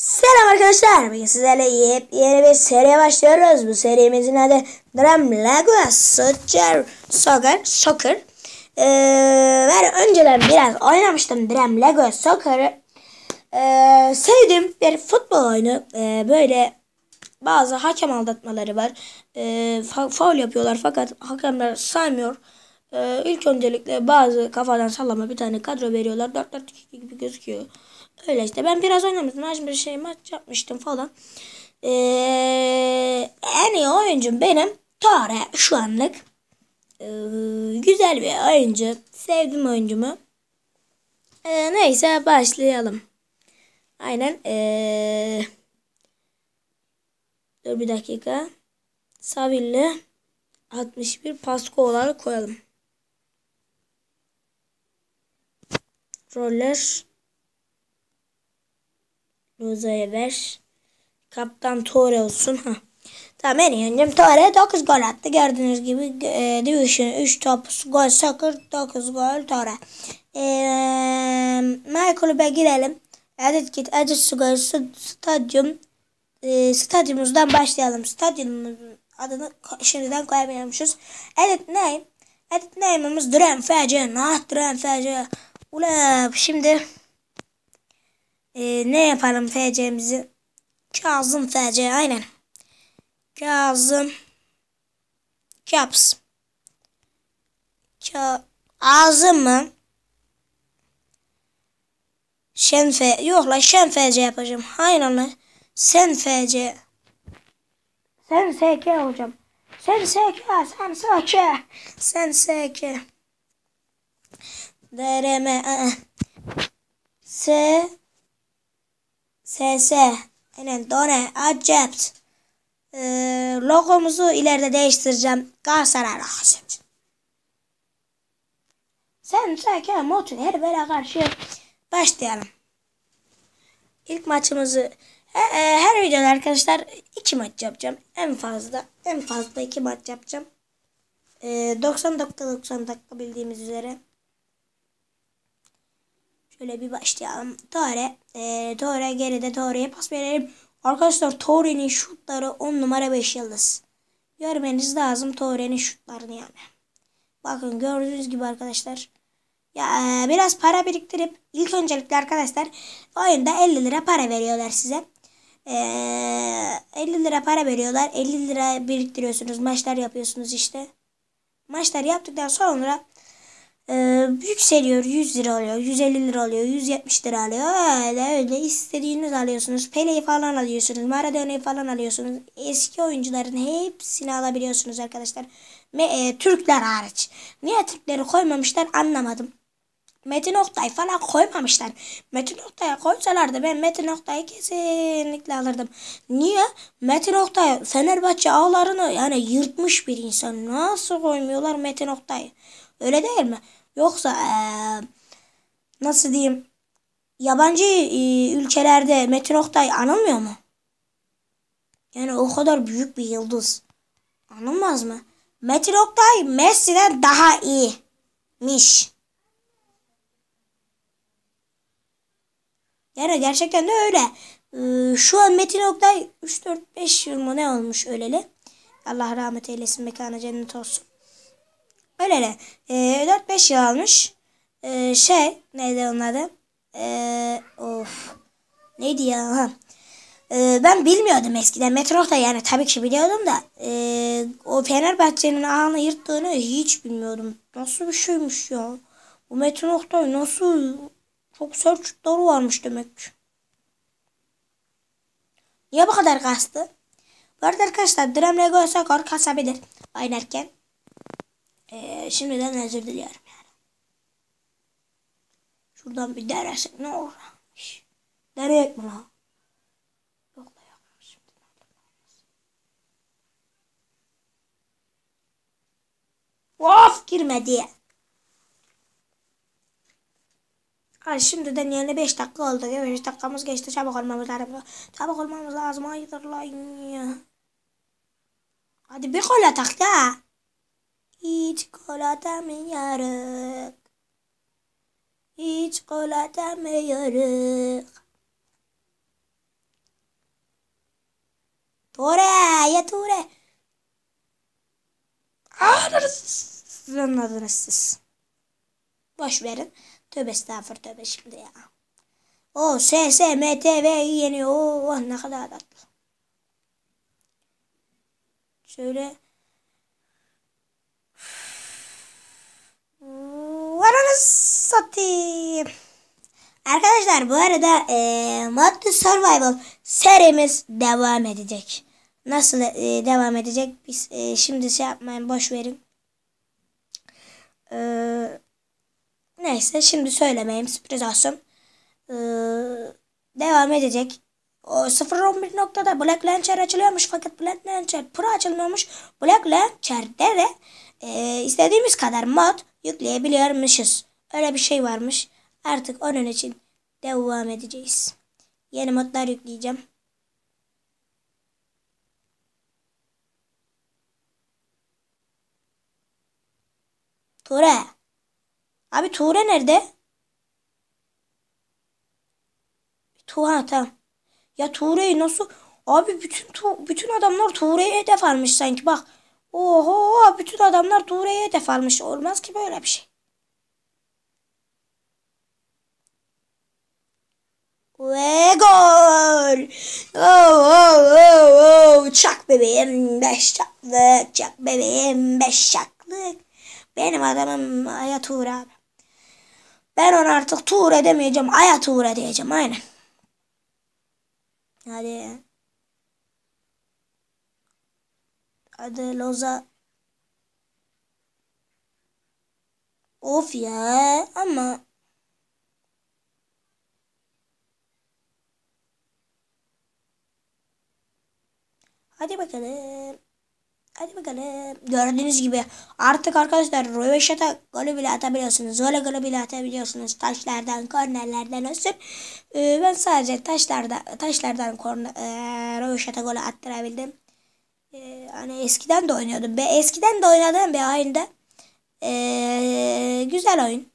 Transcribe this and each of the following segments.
Selam arkadaşlar. Bugün sizlerle yepyeni bir seriye başlıyoruz. Bu serimizin adı Drum Lego Soccer. Soccer. Soccer. Ee, ben önceden biraz oynamıştım Drum Lego Soccer'ı. Ee, sevdiğim bir futbol oyunu. Ee, böyle bazı hakem aldatmaları var. Ee, fa faul yapıyorlar fakat hakemler saymıyor. Ee, ilk öncelikle bazı kafadan sallama bir tane kadro veriyorlar. 4-4-2 gibi gözüküyor. Öyle işte. Ben biraz oynamıştım. Maç bir şey maç yapmıştım falan. Ee, en iyi oyuncum benim Tore şu anlık. Ee, güzel bir oyuncu. Sevdim oyuncumu. Ee, neyse başlayalım. Aynen. Ee, dur bir dakika. Savil'le 61 Pasko olarak koyalım. Roller Roza'ya ver. Kaptan Tore olsun. Ha. Tamam en iyi öncüm Tore 9 gol attı. Gördüğünüz gibi e, Division 3 top gol soccer 9 gol Tore. E, My kulübe girelim. Edit git Edit Sugar Stadyum e, stadyumumuzdan başlayalım. Stadyumumuzun adını şimdiden koyabiliyormuşuz. Edit name. Edit name'ımız Dren FC. Nah Dren FC. Ula şimdi ee, ne yapalım FC'mizi? Kazım FC aynen. Kazım Caps. Ka Ağzım mı? Şen F yok la Şen FC yapacağım. Aynen la. Sen FC. Sen SK hocam. Sen SK, sen SK. Sen SK. DRM S SS. Aynen Done. Acept. Ee, logomuzu ileride değiştireceğim. Galatasaray Rasim. Sen Seke Motu her böyle karşı başlayalım. İlk maçımızı her, her videoda arkadaşlar iki maç yapacağım. En fazla en fazla iki maç yapacağım. Ee, 90 dakika 90 dakika bildiğimiz üzere. Şöyle bir başlayalım. Tore. E, Tore geride Tore'ye pas verelim. Arkadaşlar Tore'nin şutları 10 numara 5 yıldız. Görmeniz lazım Tore'nin şutlarını yani. Bakın gördüğünüz gibi arkadaşlar. Ya e, biraz para biriktirip ilk öncelikle arkadaşlar oyunda 50 lira para veriyorlar size. E, 50 lira para veriyorlar. 50 lira biriktiriyorsunuz. Maçlar yapıyorsunuz işte. Maçlar yaptıktan sonra ee, yükseliyor 100 lira alıyor 150 lira alıyor 170 lira alıyor öyle öyle istediğiniz alıyorsunuz Pele'yi falan alıyorsunuz Maradona'yı falan alıyorsunuz eski oyuncuların hepsini alabiliyorsunuz arkadaşlar Ve, e, Türkler hariç niye Türkleri koymamışlar anlamadım Metin Oktay falan koymamışlar. Metin Oktay'a koysalardı ben Metin Oktay'ı kesinlikle alırdım. Niye? Metin Oktay Fenerbahçe ağlarını yani yırtmış bir insan. Nasıl koymuyorlar Metin Oktay'ı? Öyle değil mi? Yoksa ee, nasıl diyeyim yabancı e, ülkelerde Metin Oktay anılmıyor mu? Yani o kadar büyük bir yıldız. Anılmaz mı? Metin Oktay Messi'den daha iyiymiş. Yani gerçekten de öyle. Ee, şu an Metin Oktay 3-4-5 yıl mı ne olmuş öyleli. Allah rahmet eylesin mekanı cennet olsun. Öyle e, 4-5 yıl almış. E, şey neydi onun adı? E, of. Neydi ya? Ha. E, ben bilmiyordum eskiden. Metro'da yani tabii ki biliyordum da e, o Fenerbahçe'nin ağını yırttığını hiç bilmiyordum. Nasıl bir şeymiş ya? Bu Metro'da nasıl çok sert şutları varmış demek ki. Niye bu kadar kastı? Bu arada arkadaşlar Dram Lego Soccer kasabilir oynarken. Ee, şimdiden özür diliyorum yani. Şuradan bir deresek ne olurmuş. Dereyek mi lan? Yok da yok. Şimdi Of girmedi. Hadi şimdiden yani 5 dakika oldu. 5 dakikamız geçti. Çabuk olmamız lazım. Çabuk olmamız lazım. Hayırdır lan. Hadi bir gol atak ya. Hiç gol atamıyoruz. Hiç gol atamıyoruz. Ture ya Ture. Anladınız siz. Boş verin. Tövbe estağfur tövbe şimdi ya. O S S M T V yeniyor. Oh ne kadar tatlı. Şöyle satayım. Arkadaşlar bu arada e, Mod to Survival serimiz devam edecek. Nasıl e, devam edecek? Biz e, şimdi şey yapmayın boş verin. E, neyse şimdi söylemeyeyim sürpriz olsun. E, devam edecek. O 0.11 noktada Black Launcher açılıyormuş fakat Black Launcher Pro açılmıyormuş. Black Launcher'de de e, istediğimiz kadar mod yükleyebiliyormuşuz. Öyle bir şey varmış. Artık onun için devam edeceğiz. Yeni modlar yükleyeceğim. Ture. Abi Ture nerede? Tuha tamam. Ya Ture'yi nasıl? Abi bütün bütün adamlar Ture'ye hedef almış sanki bak. Oho bütün adamlar Ture'ye hedef almış. Olmaz ki böyle bir şey. Ve gol. Oh, oh, oh, oh. Çak bebeğim beş çaklık. Çak bebeğim beş çaklık. Benim adamım Aya abi. Ben onu artık Tuğra demeyeceğim. Aya Tuğra diyeceğim aynen. Hadi. Hadi Loza. Of ya ama Hadi bakalım. Hadi bakalım. Gördüğünüz gibi artık arkadaşlar röveşata golü bile atabiliyorsunuz. Öyle golü bile atabiliyorsunuz. Taşlardan, kornerlerden olsun. Ee, ben sadece taşlarda, taşlardan korner, e, röveşata golü attırabildim. Ee, hani eskiden de oynuyordum. Be, eskiden de oynadığım bir oyunda. Ee, güzel oyun.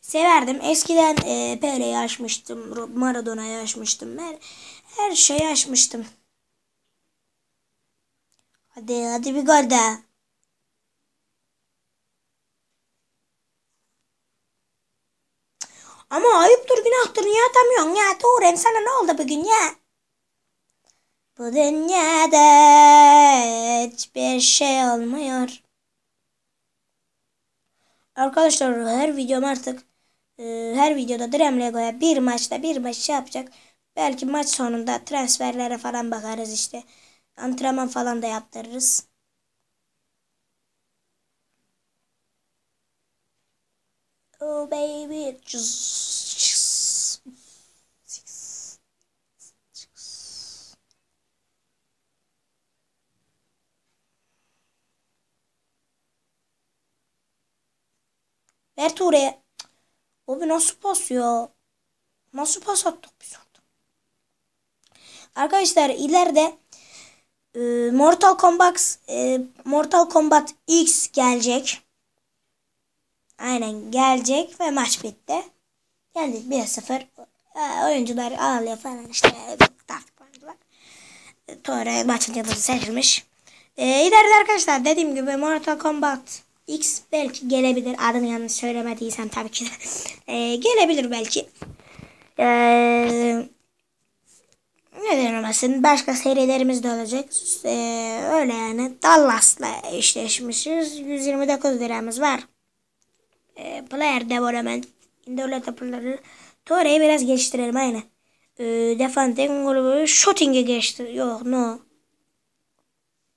Severdim. Eskiden e, Pele'yi açmıştım. Maradona'yı açmıştım. Her, her şeyi açmıştım. Hadi hadi bir gol. Ama ayıptır günahtır niye atamıyorsun ya Tuğrem sana ne oldu bugün ya? Bu dünyada hiçbir şey olmuyor. Arkadaşlar her videom artık e, her videoda Dream Lego'ya bir maçta bir maç şey yapacak. Belki maç sonunda transferlere falan bakarız işte. Antrenman falan da yaptırırız. Oh baby. Ver Tuğre'ye. O bir nasıl pas ya? Nasıl pas attık biz? Arkadaşlar ileride e, Mortal Kombat e, Mortal Kombat X gelecek. Aynen gelecek ve maç bitti. Geldik 1-0. E, oyuncular ağlıyor falan işte. Tore maçın yıldızı seçilmiş. E, ileride arkadaşlar dediğim gibi Mortal Kombat X belki gelebilir. Adını yanlış söylemediysem tabii ki. e, gelebilir belki. Eee ne denemezsin. Başka serilerimiz de olacak. Ee, öyle yani. Dallas'la eşleşmişiz. 129 liramız var. Ee, player development. Indolete player. Tore'yi biraz geliştirelim aynı. Ee, defending, shooting'i geliştir. Yok no.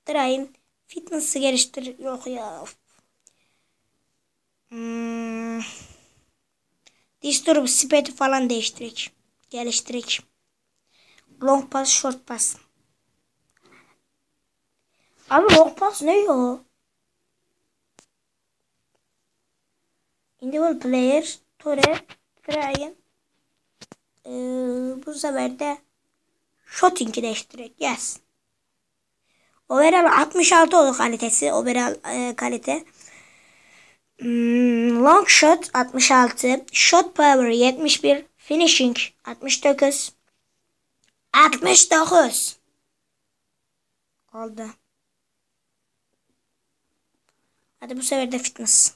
Train. Fitness'ı geliştir. Yok ya. Hmm. Disturb speed'i falan değiştirek. Geliştirek. Long pass, short pass. Abi long pass ne ya? Individual player, Tore, Ryan. Ee, bu sefer de shooting'i değiştirek. Yes. Overall 66 oldu kalitesi. Overall e, kalite. Hmm, long shot 66. Shot power 71. Finishing 69. 69. Oldu. Hadi bu sefer de fitness.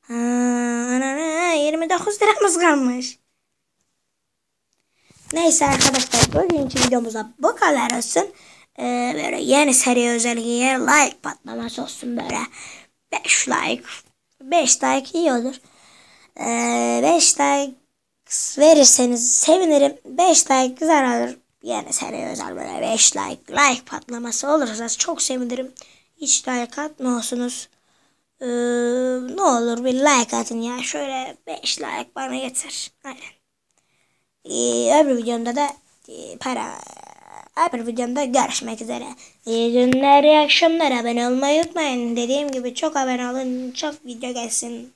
Ha, anana, 29 liramız kalmış. Neyse arkadaşlar bugünkü videomuzda bu kadar olsun. Ee, böyle yeni seri özelliği like patlaması olsun böyle. 5 like. 5 like iyi olur. Ee, 5 like verirseniz sevinirim. 5 like güzel olur. Yeni seri özel böyle 5 like. Like patlaması olursa çok sevinirim. Hiç like atmıyorsunuz. Ee, ne olur bir like atın ya. Şöyle 5 like bana yeter. Aynen. Ee, öbür videomda da e, para öbür videomda görüşmek üzere. İyi günler, iyi akşamlar. Abone olmayı unutmayın. Dediğim gibi çok abone olun. Çok video gelsin.